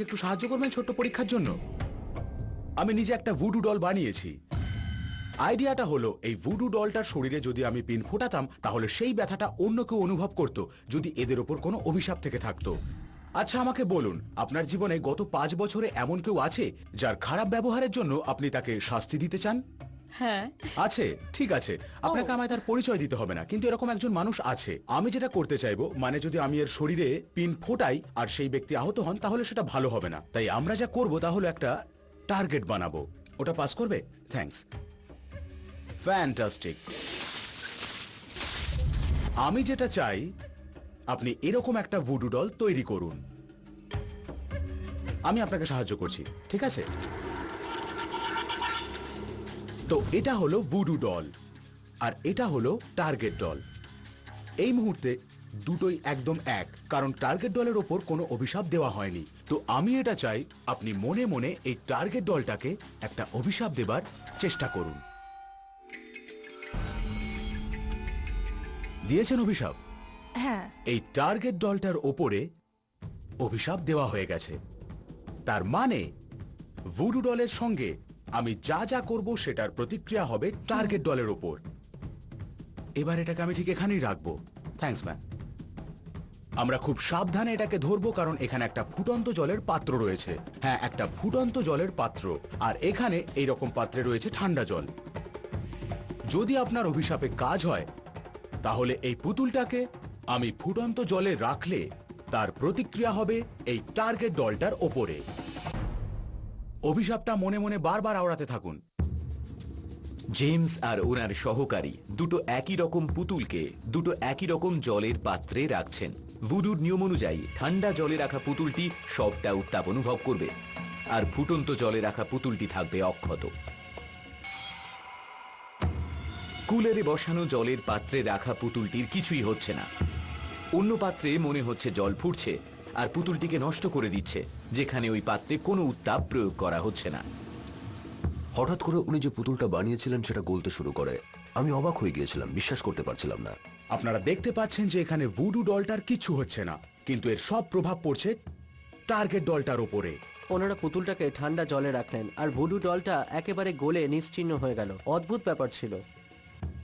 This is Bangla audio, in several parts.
একটু সাহায্য করবেন ছোট্ট পরীক্ষার জন্য? আমি নিজে একটা ভুডু ডল বানিয়েছি। আইডিয়াটা হলো, এই ভুডু ডলটার শরীরে যদি আমি পিন ফোটাতাম, তাহলে সেই ব্যথাটা অন্য কেউ অনুভব করত, যদি এদের ওপর কোনো অভিশাপ থেকে থাকতো। আচ্ছা আমাকে বলুন, আপনার জীবনে গত পাঁচ বছরে এমন কেউ আছে, যার খারাপ ব্যবহারের জন্য আপনি তাকে শাস্তি দিতে চান? হ্যাঁ। আছে ঠিক আছে। আপনাকে আমায় তার পরিচয় দিতে হবে না কিন্তু এরকম একজন মানুষ আছে। আমি যেটা করতে চাইব মানে যদি আমি এর শরীরে পিন ফোটাই আর সেই ব্যক্তি আহত হন তাহলে সেটা ভালো হবে না। তাই আমরা যা করব তা হলো একটা টার্গেট বানাবো। ওটা পাস করবে? থ্যাঙ্কস। ফ্যান্টাস্টিক। আমি যেটা চাই আপনি এরকম একটা ভুডু ডল তৈরি করুন। আমি আপনাকে সাহায্য করছি ঠিক আছে? তো এটা হলো বুডু ডল আর এটা হলো টার্গেট ডল এই মুহূর্তে দুটোই একদম এক কারণ টার্গেট ডলের ওপর কোনো অভিশাপ দেওয়া হয়নি। তো আমি এটা চাই আপনি মনে মনে এই টার্গেট ডলটাকে একটা অভিশাপ দেবার চেষ্টা করুন। দিয়েছেন অভিশাপ? হ্যাঁ। এই টার্গেট ডলটার ওপরে অভিশাপ দেওয়া হয়ে গেছে। তার মানে ভুডু ডলের সঙ্গে আমি যা যা করব সেটার প্রতিক্রিয়া হবে টার্গেট ডলের ওপর। এবার এটাকে আমি ঠিক এখানেই রাখব। থ্যাঙ্কস ম্যাম আমরা খুব সাবধানে এটাকে ধরবো কারণ এখানে একটা ফুটন্ত জলের পাত্র রয়েছে। হ্যাঁ একটা ফুটন্ত জলের পাত্র। আর এখানে এই রকম পাত্রে রয়েছে ঠান্ডা জল। যদি আপনার অভিশাপে কাজ হয় তাহলে এই পুতুলটাকে আমি ফুটন্ত জলে রাখলে তার প্রতিক্রিয়া হবে এই টার্গেট দলটার ওপরে। অভিশাপটা মনে মনে বারবার আওড়াতে থাকুন। জেমস আর ওনার সহকারী দুটো একই রকম পুতুলকে দুটো একই রকম জলের পাত্রে রাখছেন। ভুডুর নিয়ম অনুযায়ী ঠান্ডা জলে রাখা পুতুলটি সবটা উত্তাপ অনুভব করবে আর ফুটন্ত জলে রাখা পুতুলটি থাকবে অক্ষত। কুলারে বসানো জলের পাত্রে রাখা পুতুলটির কিছুই হচ্ছে না। অন্য পাত্রে মনে হচ্ছে জল ফুটছে আর পুতুলটিকে নষ্ট করে দিচ্ছে। যেখানে ওই পাত্রে কোনো উত্তাপ প্রয়োগ করা হচ্ছে না। হঠাৎ করে উনি যে পুতুলটা বানিয়েছিলেন সেটা গলতে শুরু করে। আমি অবাক হয়ে গিয়েছিলাম বিশ্বাস করতে পারছিলাম না। আপনারা দেখতে পাচ্ছেন যে এখানে ভুডু ডলটার কিচ্ছু হচ্ছে না কিন্তু এর সব প্রভাব পড়ছে টার্গেট ডলটার ওপরে। ওনারা পুতুলটাকে ঠান্ডা জলে রাখলেন আর ভুডু ডলটা একেবারে গলে নিশ্চিহ্ন হয়ে গেল। অদ্ভুত ব্যাপার ছিল।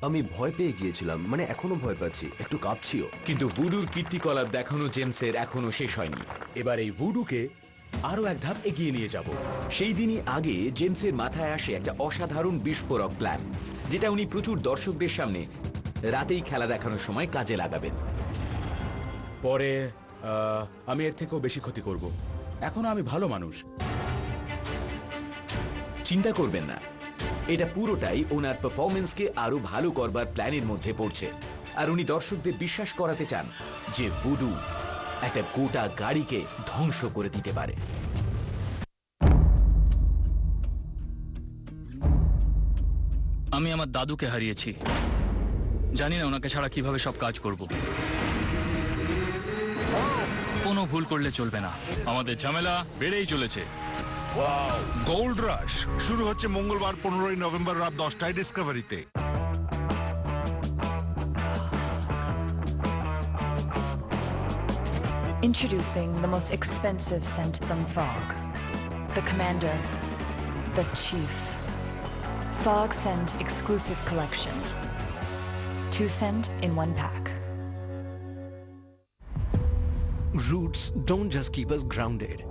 আমি ভয় পেয়ে গিয়েছিলাম মানে এখনও ভয় পাচ্ছি একটু কাঁপছিও। কিন্তু ভুডুর কীর্তিকলাপ দেখানো জেমসের এখনও শেষ হয়নি। এবার এই ভুডুকে আরও এক ধাপ এগিয়ে নিয়ে যাব। সেই দিনই আগে জেমসের মাথায় আসে একটা অসাধারণ বিস্ফোরক প্ল্যান যেটা উনি প্রচুর দর্শকদের সামনে রাতেই খেলা দেখানোর সময় কাজে লাগাবেন। পরে আহ, আমি এর থেকেও বেশি ক্ষতি করব। এখনও আমি ভালো মানুষ। চিন্তা করবেন না। এটা পুরোটাই ওনার পারফরমেন্সকে আরও ভালো করবার প্ল্যানের মধ্যে পড়ছে। আর উনি দর্শকদের বিশ্বাস করাতে চান যে ভুডু একটা গোটা গাড়িকে ধ্বংস করে দিতে পারে। আমি আমার দাদুকে হারিয়েছি। জানি না ওনাকে ছাড়া কীভাবে সব কাজ করব। কোনো ভুল করলে চলবে না। আমাদের ঝামেলা বেড়েই চলেছে। গোল্ড রাশ শুরু হচ্ছে মঙ্গলবার পনেরোই নভেম্বর রাত দশটায় ডিসকভারিতে Introducing the most expensive scent from Fog. The Commander. The Chief. Fog Scent Exclusive Collection. Two scent in one pack. Roots don't just keep us grounded,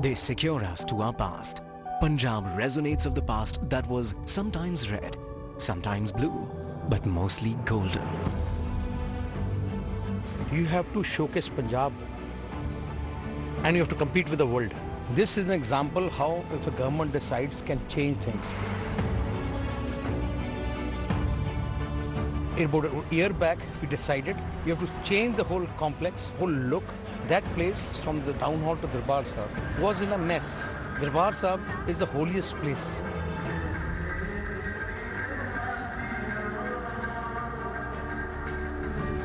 they secure us to our past. Punjab resonates of the past that was sometimes red, sometimes blue, but mostly golden. you have to showcase Punjab and you have to compete with the world. This is an example how if a government decides can change things. About a year back we decided we have to change the whole complex, whole look. That place from the town hall to Darbar Sahib was in a mess. Darbar Sahib is the holiest place.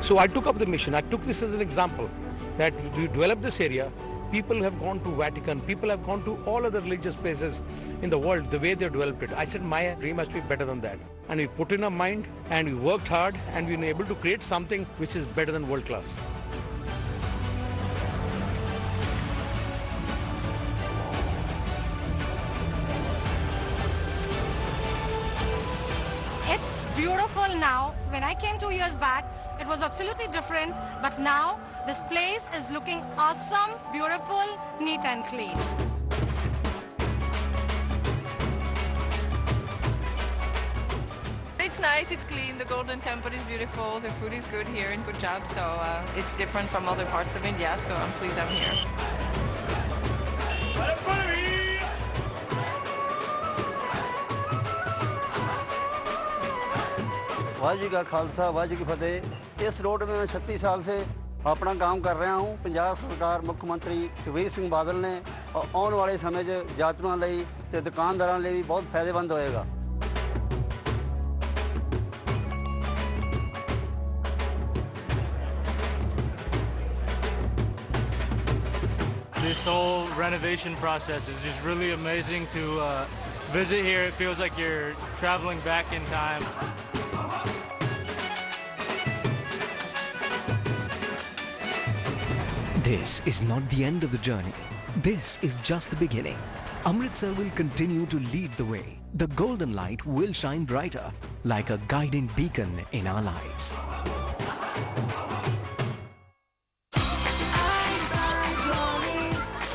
So I took up the mission. I took this as an example that we develop this area people have gone to Vatican, people have gone to all other religious places in the world, the way they developed it. I said, my dream must be better than that. And we put in our mind and we worked hard and we were able to create something which is better than world class. It's beautiful now. When I came two years back, it was absolutely different, but now this place is looking awesome, beautiful, neat and clean. It's nice, it's clean, the Golden Temple is beautiful, the food is good here in Punjab, so uh, it's different from other parts of India, so I'm pleased I'm here. Waheguru ji Khalsa ਫਤਿਹ इस रोड में मैं छत्तीस साल से अपना काम कर रहा हूँ ਪੰਜਾਬ ਸਰਕਾਰ ਮੁੱਖ ਮੰਤਰੀ ਸੁਖਬੀਰ ਸਿੰਘ ਬਾਦਲ ਨੇ ਔਰ ਆਉਣ ਵਾਲੇ ਸਮੇਂ 'ਚ ਯਾਤਰੂਆਂ ਲਈ ਤੇ ਦੁਕਾਨਦਾਰਾਂ ਲਈ ਵੀ ਬਹੁਤ ਫਾਇਦੇਮੰਦ ਹੋਏਗਾ This whole renovation process is just really amazing to uh, visit here. It feels like you're traveling back in time. This is not the end of the journey. This is just the beginning. Amritsar will continue to lead the way. The golden light will shine brighter, like a guiding beacon in our lives.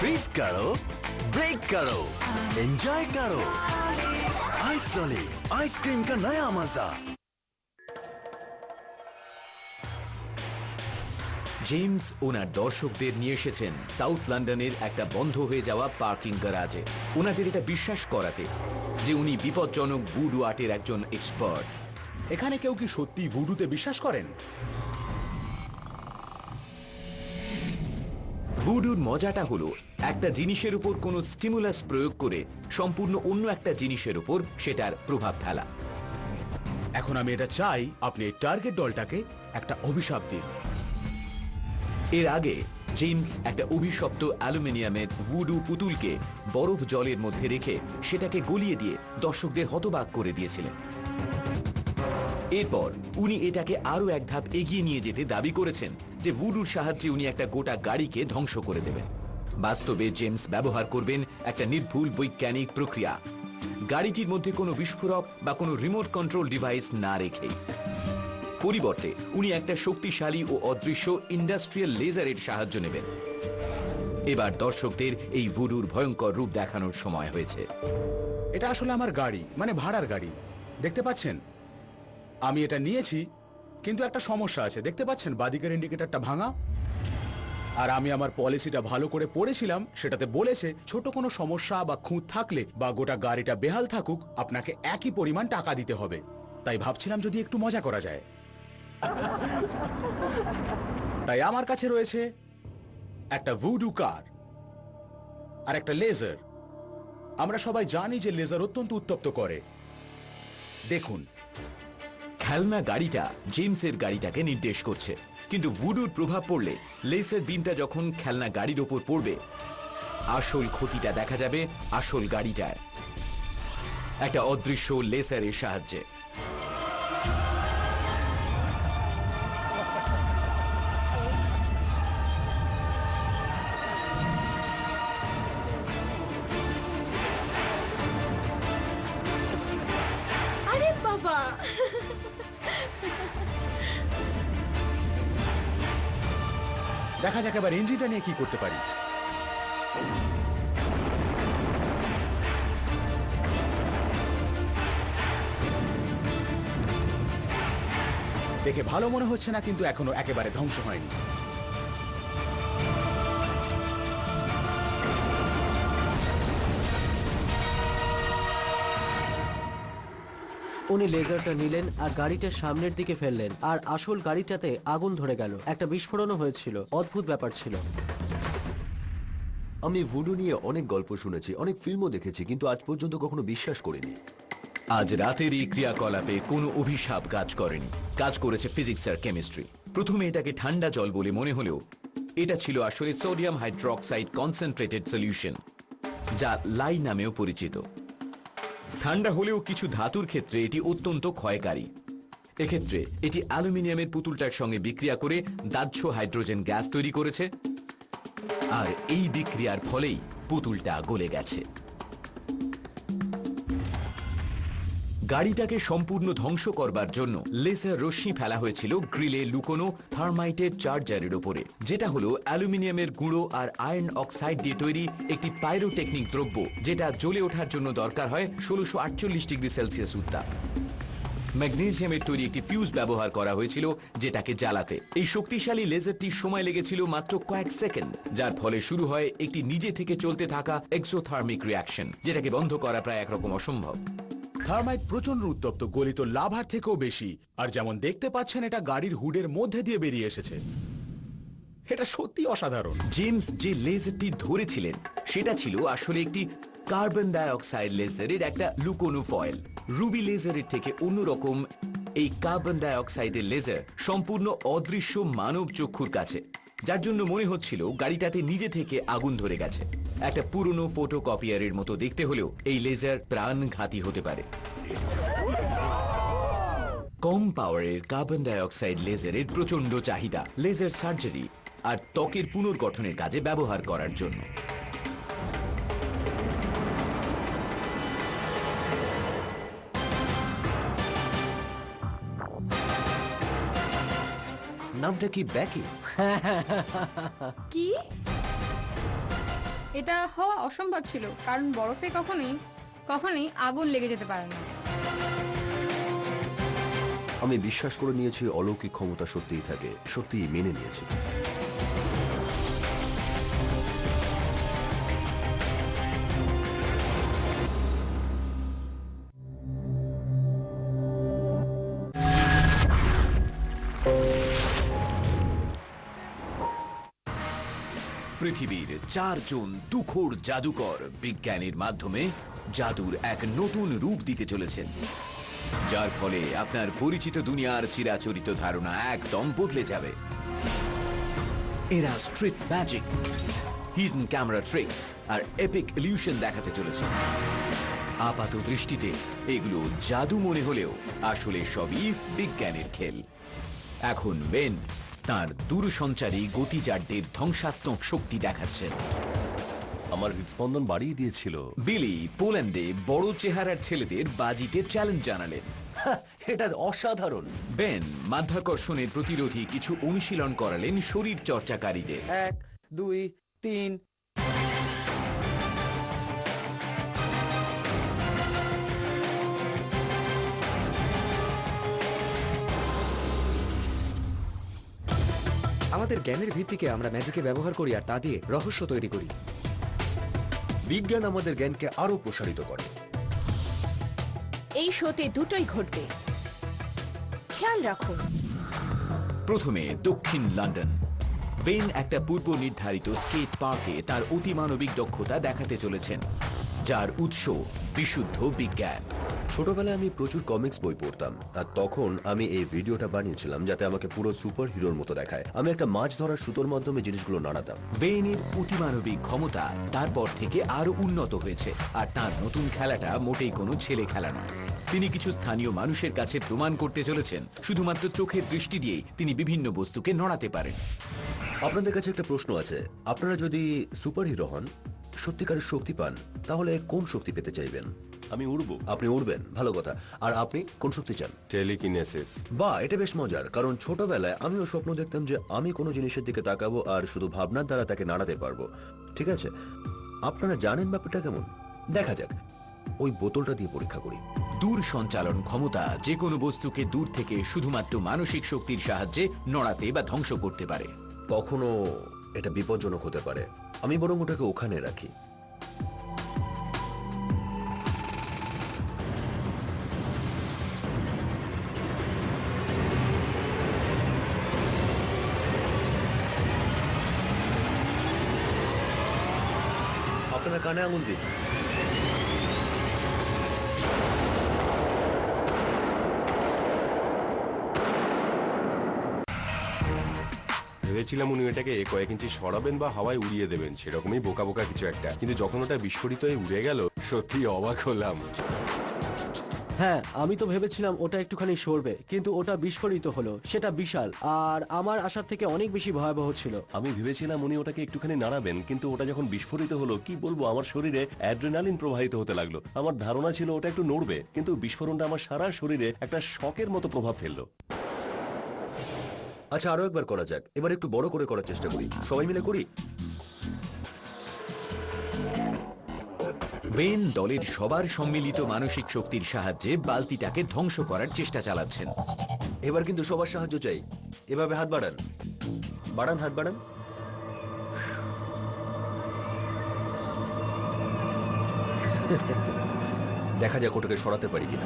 Freeze કરો ब्रेक करो एंजॉय करो आइस लॉली आइसक्रीम का नया मजा জেমস ওনার দর্শকদের নিয়ে এসেছেন সাউথ লন্ডনের একটা বন্ধ হয়ে যাওয়া পার্কিং গ্যারাজে। ওনাদের এটা বিশ্বাস করাতে যে উনি বিপজ্জনক ভুডু আর্টের একজন এক্সপার্ট। এখানে কেউ কি সত্যি ভুডুতে বিশ্বাস করেন? ভুডুর মজাটা হলো, একটা জিনিসের উপর কোনো স্টিমুলাস প্রয়োগ করে সম্পূর্ণ অন্য একটা জিনিসের উপর সেটার প্রভাব ফেলা। এখন আমি এটা চাই, আপনি টার্গেট দলটাকে একটা অভিশাপ দিন। এর আগে জেমস একটা অভিশপ্ত অ্যালুমিনিয়ামের ভুডু পুতুলকে বরফ জলের মধ্যে রেখে সেটাকে গলিয়ে দিয়ে দর্শকদের হতবাক করে দিয়েছিলেন। এরপর উনি এটাকে আরও এক ধাপ এগিয়ে নিয়ে যেতে দাবি করেছেন যে ভুডুর সাহায্যে উনি একটা গোটা গাড়িকে ধ্বংস করে দেবেন। বাস্তবে জেমস ব্যবহার করবেন একটা নির্ভুল বৈজ্ঞানিক প্রক্রিয়া। গাড়িটির মধ্যে কোনো বিস্ফোরক বা কোনো রিমোট কন্ট্রোল ডিভাইস না রেখে পরিবর্তে, উনি একটা শক্তিশালী ও অদৃশ্য ইন্ডাস্ট্রিয়াল লেজারের সাহায্য নেবেন। এবার দর্শকদের এই ভুডুর ভয়ঙ্কর রূপ দেখানোর সময় হয়েছে। এটা আসলে আমার গাড়ি মানে ভাড়ার গাড়ি। দেখতে পাচ্ছেন? আমি এটা নিয়েছি, কিন্তু একটা সমস্যা আছে। দেখতে পাচ্ছেন? বাদিকের ইন্ডিকেটরটা ভাঙা। আর আমি আমার পলিসিটা ভালো করে পড়েছিলাম, সেটাতে বলেছে, ছোট কোনো সমস্যা বা খুঁত থাকলে বা গোটা গাড়িটা বেহাল থাকুক, আপনাকে একই পরিমাণ টাকা দিতে হবে। তাই ভাবছিলাম যদি একটু মজা করা যায়। তাই আমার কাছে রয়েছে একটা ভুডু কার আর একটা লেজার আমরা সবাই জানি যে লেজার অত্যন্ত উত্তপ্ত করে। দেখুন, খেলনা গাড়িটা জেমসের গাড়িটাকে নির্দেশ করছে। কিন্তু ভুডুর প্রভাব পড়লে লেসার বিমটা যখন খেলনা গাড়ির ওপর পড়বে, আসল ক্ষতিটা দেখা যাবে আসল গাড়িটায়। একটা অদৃশ্য লেসারের সাহায্যে। দেখা যাক এবার ইঞ্জিনটা নিয়ে কি করতে পারি। দেখে ভালো মনে হচ্ছে না, কিন্তু এখনও একেবারে ধ্বংস হয়নি। উনি লেজারটা নিলেন আর গাড়িটার সামনের দিকে ফেললেন। আর আসল গাড়িটাতে আগুন ধরে গেল। একটা বিস্ফোরণও হয়েছিল। অদ্ভুত ব্যাপার ছিল। আমি ভুডু নিয়ে অনেক গল্প শুনেছি অনেক ফিল্মও দেখেছি কিন্তু আজ পর্যন্ত কখনো বিশ্বাস করিনি। আজ রাতের এই ক্রিয়াকলাপে কোনো অভিশাপ কাজ করেনি। কাজ করেছে ফিজিক্স আর কেমিস্ট্রি প্রথমে এটাকে ঠান্ডা জল বলে মনে হলেও এটা ছিল আসলে সোডিয়াম হাইড্রোক্সাইড কনসেন্ট্রেটেড সলিউশন যা লাই নামেও পরিচিত। ঠান্ডা হলেও কিছু ধাতুর ক্ষেত্রে এটি অত্যন্ত ক্ষয়কারী। এক্ষেত্রে এটি অ্যালুমিনিয়ামের পুতুলটার সঙ্গে বিক্রিয়া করে দাহ্য হাইড্রোজেন গ্যাস তৈরি করেছে। আর এই বিক্রিয়ার ফলেই পুতুলটা গলে গেছে। গাড়িটাকে সম্পূর্ণ ধ্বংস করবার জন্য লেসার রশ্মি ফেলা হয়েছিল গ্রিলে লুকোনো থার্মাইটের চার্জারের ওপরে যেটা হলো অ্যালুমিনিয়ামের গুঁড়ো আর আয়রন অক্সাইড দিয়ে তৈরি একটি পাইরোটেকনিক দ্রব্য, যেটা জ্বলে ওঠার জন্য দরকার হয় ষোলোশো আটচল্লিশ ডিগ্রি সেলসিয়াস উত্তাপ। ম্যাগনেসিয়ামের তৈরি একটি ফিউজ ব্যবহার করা হয়েছিল যেটাকে জ্বালাতে। এই শক্তিশালী লেজারটির সময় লেগেছিল মাত্র কয়েক সেকেন্ড, যার ফলে শুরু হয় একটি নিজে থেকে চলতে থাকা এক্সোথার্মিক রিয়াকশন যেটাকে বন্ধ করা প্রায় একরকম অসম্ভব। থার্মাইট প্রচণ্ড উত্তপ্ত, গলিত লাভার থেকেও বেশি। আর যেমন দেখতে পাচ্ছেন, এটা গাড়ির হুডের মধ্যে দিয়ে বেরিয়ে এসেছে। এটা সত্যি অসাধারণ। জেমস যে লেজারটি ধরেছিলেন, সেটা ছিল আসলে একটি কার্বন ডাইঅক্সাইড লেজারের একটা লুকোনো ফয়েল রুবি লেজারের থেকে অন্যরকম এই কার্বন ডাইঅক্সাইডের লেজার সম্পূর্ণ অদৃশ্য মানব চক্ষুর কাছে, যার জন্য মনে হচ্ছিল গাড়িটাতে নিজে থেকে আগুন ধরে গেছে। একটা পুরনো ফটো কপিয়ারের মতো দেখতে হলেও এই লেজার প্রাণঘাতী হতে পারে। কম পাওয়ারের কার্বন ডাইঅক্সাইড লেজারের প্রচণ্ড চাহিদা লেজার সার্জারি আর ত্বকের পুনর্গঠনের কাজে ব্যবহার করার জন্য। নামটা কি ব্যাকি কি? এটা হওয়া অসম্ভব ছিল, কারণ বরফে কখনোই কখনোই আগুন লেগে যেতে পারে না। আমি বিশ্বাস করে নিয়েছি অলৌকিক ক্ষমতা সত্যিই থাকে, সত্যিই মেনে নিয়েছি। পৃথিবীর চারজন তুখোর জাদুকর বিজ্ঞানের মাধ্যমে জাদুর এক নতুন রূপ দিতে চলেছেন। যার ফলে আপনার পরিচিত দুনিয়ার চিরাচরিত ধারণা একদম বদলে যাবে। এরা street magic, hidden camera tricks আর এপিক ইলিউশন দেখাতে চলেছে। আপাত দৃষ্টিতে এগুলো জাদু মনে হলেও আসলে সবই বিজ্ঞানের খেল। এখন বেন তার দূরসঞ্চারী গতিজাড্যের ধ্বংসাত্মক শক্তি দেখাচ্ছেন আমার হৃদস্পন্দন বাড়িয়ে দিয়েছিল। বিলি পোল্যান্ডে বড় চেহারার ছেলেদের বাজিতে চ্যালেঞ্জ জানালেন। এটা অসাধারণ। বেন মাধ্যাকর্ষণের প্রতিরোধী কিছু অনুশীলন করালেন শরীর চর্চাকারীদের এক দুই তিন আমাদের জ্ঞানের ভিত্তিকে আমরা ম্যাজিকে ব্যবহার করি আর তা দিয়ে রহস্য তৈরি করি। বিজ্ঞান আমাদের জ্ঞানকে আরও প্রসারিত করে। এই শোতে দুটোই ঘটবে। খেয়াল রাখুন প্রথমে দক্ষিণ লন্ডন। বেন একটা পূর্ব নির্ধারিত স্কেট পার্কে তার অতিমানবিক দক্ষতা দেখাতে চলেছেন যার উৎস বিশুদ্ধ বিজ্ঞান। ছোটবেলায় আমি প্রচুর কমিক্স বই পড়তাম আর তখন আমি এই ভিডিওটা বানিয়েছিলাম যাতে আমাকে পুরো সুপার হিরোর মতো দেখায়। আমি একটা মাছ ধরার সুতোর মাধ্যমে জিনিসগুলো নাড়াতাম। বেইনের অতিমানবিক ক্ষমতা তারপর থেকে আরও উন্নত হয়েছে আর তার নতুন খেলাটা মোটেই কোনো ছেলে খেলা নয়। তিনি কিছু স্থানীয় মানুষের কাছে প্রমাণ করতে চলেছেন শুধুমাত্র চোখের দৃষ্টি দিয়েই তিনি বিভিন্ন বস্তুকে নড়াতে পারেন। আপনাদের কাছে একটা প্রশ্ন আছে আপনারা যদি সুপার হিরো হন সত্যিকারের শক্তি পান তাহলে কোন শক্তি পেতে চাইবেন? আমি উড়বো। আপনি উড়বেন ভালো কথা। আর আপনি কোন শক্তি চান? টেলিকিনেসিস বা এটা বেশ মজার কারণ ছোটবেলায় আমিও স্বপ্ন দেখতাম যে আমি কোনো জিনিসের দিকে তাকাবো আর শুধু ভাবনার দ্বারা তাকে নাড়াতে পারব। ঠিক আছে? আপনারা জানেন ব্যাপারটা কেমন? দেখা যাক। ওই বোতলটা দিয়ে পরীক্ষা করি। দূর সঞ্চালন ক্ষমতা যে কোনো বস্তুকে দূর থেকে শুধুমাত্র মানসিক শক্তির সাহায্যে নড়াতে বা ধ্বংস করতে পারে। কখনো এটা বিপজ্জনক হতে পারে। আমি বরং ওটাকে ওখানে রাখি। কানে আঙুল দিন ভেবেছিলাম উনি এটাকে কয়েক ইঞ্চি সরাবেন বা হাওয়ায় উড়িয়ে দেবেন, সেরকমই বোকা বোকা কিছু একটা। কিন্তু যখন ওটা বিস্ফোরিত হয়ে উড়ে গেল সত্যি অবাক হলাম। হ্যাঁ আমি তো ভেবেছিলাম ওটা একটুখানি সরবে কিন্তু ওটা বিস্ফোরিত হলো সেটা বিশাল। আর আমার আশার থেকে অনেক বেশি ভয়াবহ ছিল। আমি ভেবেছিলাম উনি ওটাকে একটুখানি নাড়াবেন কিন্তু ওটা যখন বিস্ফোরিত হলো কি বলব আমার শরীরে অ্যাড্রেনালিন প্রবাহিত হতে লাগল। আমার ধারণা ছিল ওটা একটু নড়বে কিন্তু বিস্ফোরণটা আমার সারা শরীরে একটা শকের মতো প্রভাব ফেলল। আচ্ছা আরও একবার করা যাক। এবার একটু বড় করে করার চেষ্টা করি। সবাই মিলে করি? ওয়েন দলের সবার সম্মিলিত মানসিক শক্তির সাহায্যে বালতিটাকে ধ্বংস করার চেষ্টা চালাচ্ছেন। এবার কিন্তু সবার সাহায্য চাই। এভাবে হাত বাড়ান। বাড়ান, হাত বাড়ান। দেখা যাক ওটাকে সরাতে পারি কিনা।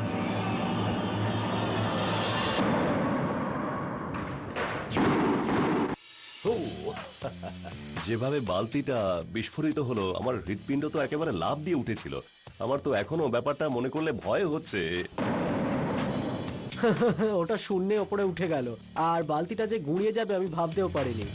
যেভাবে বালতিটা বিস্ফোরিত হলো, আমার হৃৎপিণ্ড তো একেবারে লাভ দিয়ে উঠেছিল। আমার তো এখনও ব্যাপারটা মনে করলে ভয় হচ্ছে। ওটা শূন্যে ওপরে উঠে গেল। আর বালতিটা যে গুঁড়িয়ে যাবে আমি ভাবতেও পারিনি।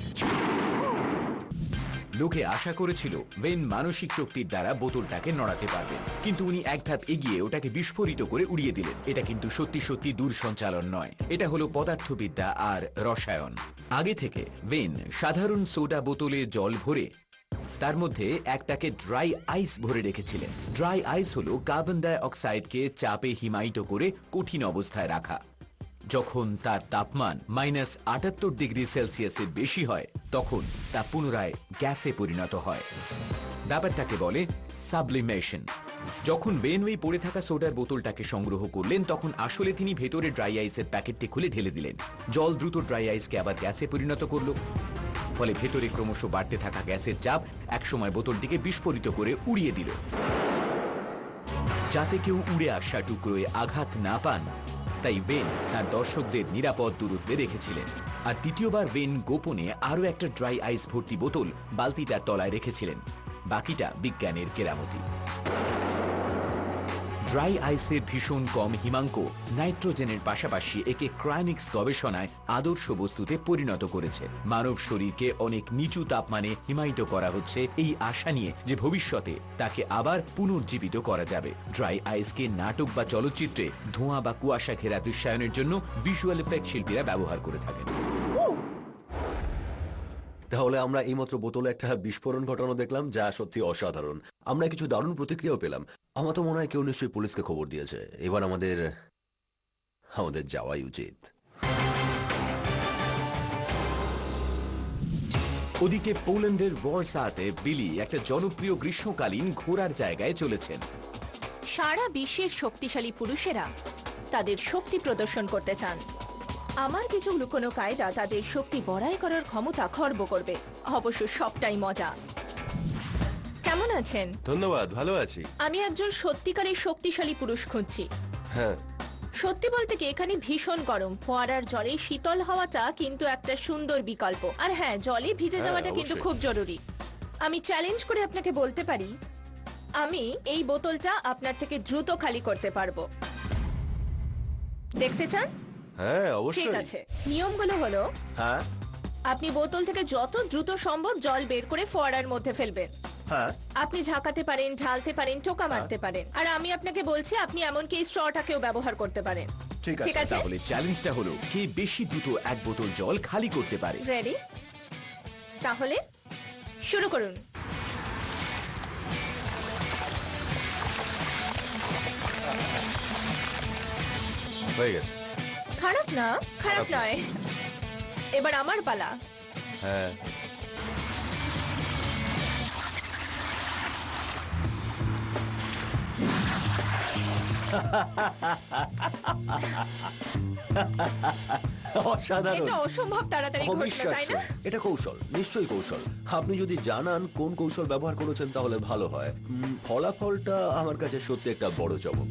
লোকে আশা করেছিল ওয়েন মানসিক শক্তির দ্বারা বোতলটাকে নড়াতে পারবেন। কিন্তু উনি এক ধাপ এগিয়ে ওটাকে বিস্ফোরিত করে উড়িয়ে দিলেন। এটা কিন্তু সত্যি সত্যি দূর সঞ্চালন নয়। এটা হলো পদার্থবিদ্যা আর রসায়ন। আগে থেকে ওয়েন সাধারণ সোডা বোতলে জল ভরে, তার মধ্যে একটাকে ড্রাই আইস ভরে রেখেছিলেন। ড্রাই আইস হলো কার্বন ডাই অক্সাইডকে চাপে হিমায়িত করে কঠিন অবস্থায় রাখা। যখন তার তাপমান মাইনাস আটাত্তর ডিগ্রি সেলসিয়াসের বেশি হয়, তখন তা পুনরায় গ্যাসে পরিণত হয়। ব্যাপারটাকে বলে সাবলিমেশন। যখন বেনওয়ে পড়ে থাকা সোডার বোতলটাকে সংগ্রহ করলেন, তখন আসলে তিনি ভেতরে ড্রাই আইসের প্যাকেটটি খুলে ঢেলে দিলেন। জল দ্রুত ড্রাই আইসকে আবার গ্যাসে পরিণত করল। ফলে ভেতরে ক্রমশ বাড়তে থাকা গ্যাসের চাপ একসময় বোতলটিকে বিস্ফোরিত করে উড়িয়ে দিল। যাতে কেউ উড়ে আসা টুকরোয় আঘাত না পান তাই বেন তার দর্শকদের নিরাপদ দূরত্বে রেখেছিলেন। আর দ্বিতীয়বার বেন গোপনে আরও একটা ড্রাই আইস ভর্তি বোতল বালতিটার তলায় রেখেছিলেন। বাকিটা বিজ্ঞানের কেরামতি। ড্রাই আইসের ভীষণ কম হিমাঙ্ক নাইট্রোজেনের পাশাপাশি একে ক্রাইনিক্স গবেষণায় আদর্শ বস্তুতে পরিণত করেছে। মানব শরীরকে অনেক নিচু তাপমানে হিমায়িত করা হচ্ছে এই আশা নিয়ে যে ভবিষ্যতে তাকে আবার পুনর্জীবিত করা যাবে। ড্রাই আইসকে নাটক বা চলচ্চিত্রে ধোঁয়া বা কুয়াশা ঘেরা দৃশ্যায়নের জন্য ভিজুয়াল এফেক্ট শিল্পীরা ব্যবহার করে থাকেন। তাহলে আমরা এইমাত্র বোতলে একটা বিস্ফোরণ ঘটানো দেখলাম যা সত্যি অসাধারণ। আমরা কিছু দারুণ প্রতিক্রিয়াও পেলাম। আমার তো মনে হয় কেউ নিশ্চয়ই পুলিশকে খবর দিয়েছে। এবার আমাদের আমাদের যাওয়াই উচিত। ওদিকে পোল্যান্ডের ওয়ার্সাতে বিলি একটা জনপ্রিয় গ্রীষ্মকালীন ঘোরার জায়গায় চলেছেন। সারা বিশ্বের শক্তিশালী পুরুষেরা তাদের শক্তি প্রদর্শন করতে চান। আমার কিছু লুকোনো কায়দা তাদের শক্তি বড়াই করার ক্ষমতা খর্ব করবে। অবশ্য সবটাই মজা। কেমন আছেন? ধন্যবাদ ভালো আছি। আমি একজন সত্যিকারের শক্তিশালী পুরুষ খুঁজছি। হ্যাঁ। সত্যি বলতে কি এখানে ভীষণ গরম। ফোয়ারার জলে শীতল হওয়াটা কিন্তু একটা সুন্দর বিকল্প। আর হ্যাঁ জলে ভিজে হ্যাঁ, যাওয়াটা কিন্তু অবশ্যই। খুব জরুরি। আমি চ্যালেঞ্জ করে আপনাকে বলতে পারি আমি এই বোতলটা আপনার থেকে দ্রুত খালি করতে পারব। দেখতে চান? হ্যাঁ ঠিক অবশ্যই। আছে। নিয়মগুলো হলো হ্যাঁ। আপনি বোতল থেকে যত দ্রুত সম্ভব জল বের করে ফোয়ারার মধ্যে ফেলবেন। হ্যাঁ। আপনি ঝাঁকাতে পারেন ঢালতে পারেন টোকা মারতে পারেন। আর আমি আপনাকে বলছি আপনি এমনকি এই স্ট্রটাকেও ব্যবহার করতে পারেন। ঠিক ঠিক আছে তাহলে চ্যালেঞ্জটা হলো কে বেশি দ্রুত এক বোতল জল খালি করতে পারে। রেডি তাহলে শুরু করুন। হয়ে গেছে। খারাপ না খারাপ নয়। এবার আমার পালা। হ্যাঁ। অসাধারণ। এটা অসম্ভব তাড়াতাড়ি ঘটলো তাই অবিশ্বাস্য। না এটা কৌশল নিশ্চয়ই কৌশল। আপনি যদি জানান কোন কৌশল ব্যবহার করেছেন তাহলে ভালো হয়। উম, ফলাফলটা আমার কাছে সত্যি একটা বড় চমক।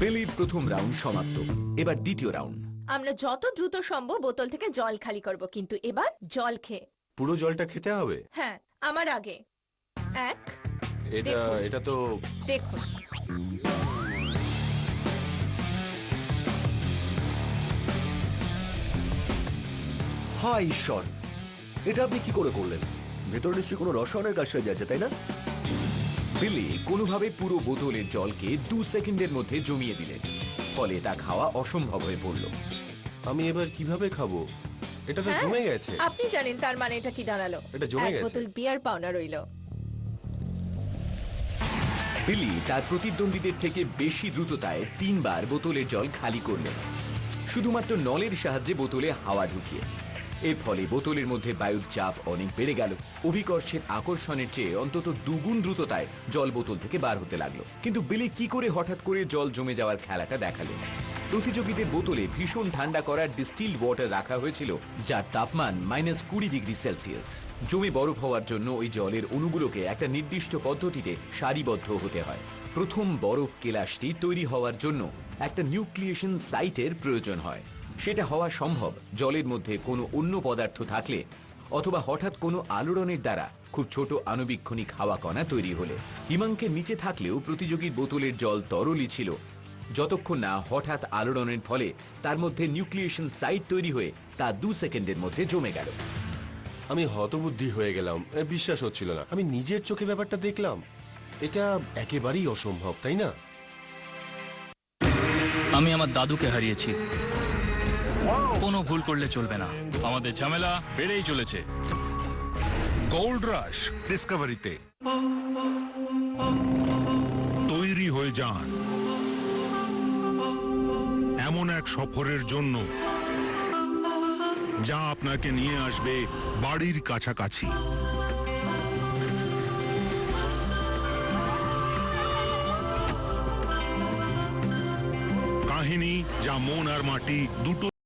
বেলির প্রথম রাউন্ড সমাপ্ত। এবার দ্বিতীয় রাউন্ড। আমরা যত দ্রুত সম্ভব বোতল থেকে জল খালি করব কিন্তু এবার জল খেয়ে। পুরো জলটা খেতে হবে? হ্যাঁ আমার আগে। এক এটা দেখুন। এটা তো দেখুন। হায় ঈশ্বর। এটা আপনি কি করে করলেন? ভেতরে নিশ্চয়ই কোনো রসায়নের কাজ হয়ে যাচ্ছে তাই না? বিলি কোনোভাবে পুরো বোতলের জলকে দু সেকেন্ডের মধ্যে জমিয়ে দিলেন ফলে তা খাওয়া অসম্ভব হয়ে পড়ল। আমি এবার কীভাবে খাব? এটা তো হ্যাঁ, জমে গেছে। আপনি জানেন তার মানে এটা কি দাঁড়াল। এটা জমে এক গেছে। বোতল বিয়ার পাওনা রইল। বিলি তার প্রতিদ্বন্দ্বীদের থেকে বেশি দ্রুততায় তিনবার বোতলের জল খালি করলেন। শুধুমাত্র নলের সাহায্যে বোতলে হাওয়া ঢুকিয়ে। এর ফলে বোতলের মধ্যে বায়ুর চাপ অনেক বেড়ে গেল। অভিকর্ষের আকর্ষণের চেয়ে অন্তত দুগুণ দ্রুততায় জল বোতল থেকে বার হতে লাগল। কিন্তু বিলি কি করে হঠাৎ করে জল জমে যাওয়ার খেলাটা দেখাল? প্রতিযোগীদের বোতলে ভীষণ ঠান্ডা করার ডিস্টিল ওয়াটার রাখা হয়েছিল, যার তাপমান মাইনাস কুড়ি ডিগ্রি সেলসিয়াস। জমে বরফ হওয়ার জন্য ওই জলের অণুগুলোকে একটা নির্দিষ্ট পদ্ধতিতে সারিবদ্ধ হতে হয়। প্রথম বরফ কেলাসটি তৈরি হওয়ার জন্য একটা নিউক্লিয়েশন সাইটের প্রয়োজন হয়। সেটা হওয়া সম্ভব। জলের মধ্যে কোনো অন্য পদার্থ থাকলে অথবা হঠাৎ কোনো আলোড়নের দ্বারা খুব ছোট আণুবীক্ষণিক হাওয়া কণা তৈরি হলে। হিমাঙ্কের নিচে থাকলেও প্রতিযোগীর বোতলের জল তরলই ছিল। যতক্ষণ না হঠাৎ আলোড়নের ফলে তার মধ্যে নিউক্লিয়েশন সাইট তৈরি হয়ে তা দু সেকেন্ডের মধ্যে জমে গেল। আমি হতবুদ্ধি হয়ে গেলাম। বিশ্বাস হচ্ছিল না। আমি নিজের চোখে ব্যাপারটা দেখলাম। এটা একেবারেই অসম্ভব তাই না? আমি আমার দাদুকে হারিয়েছি। কোনো ভুল করলে চলবে না। আমাদের ঝামেলা বেড়েই চলেছে। গোল্ড রাশ ডিসকভারিতে তৈরি হয়ে যান। এমন এক সফরের জন্য, যা আপনাকে নিয়ে আসবে বাড়ির কাছাকাছি। কাহিনী যা মন আর মাটি দুটো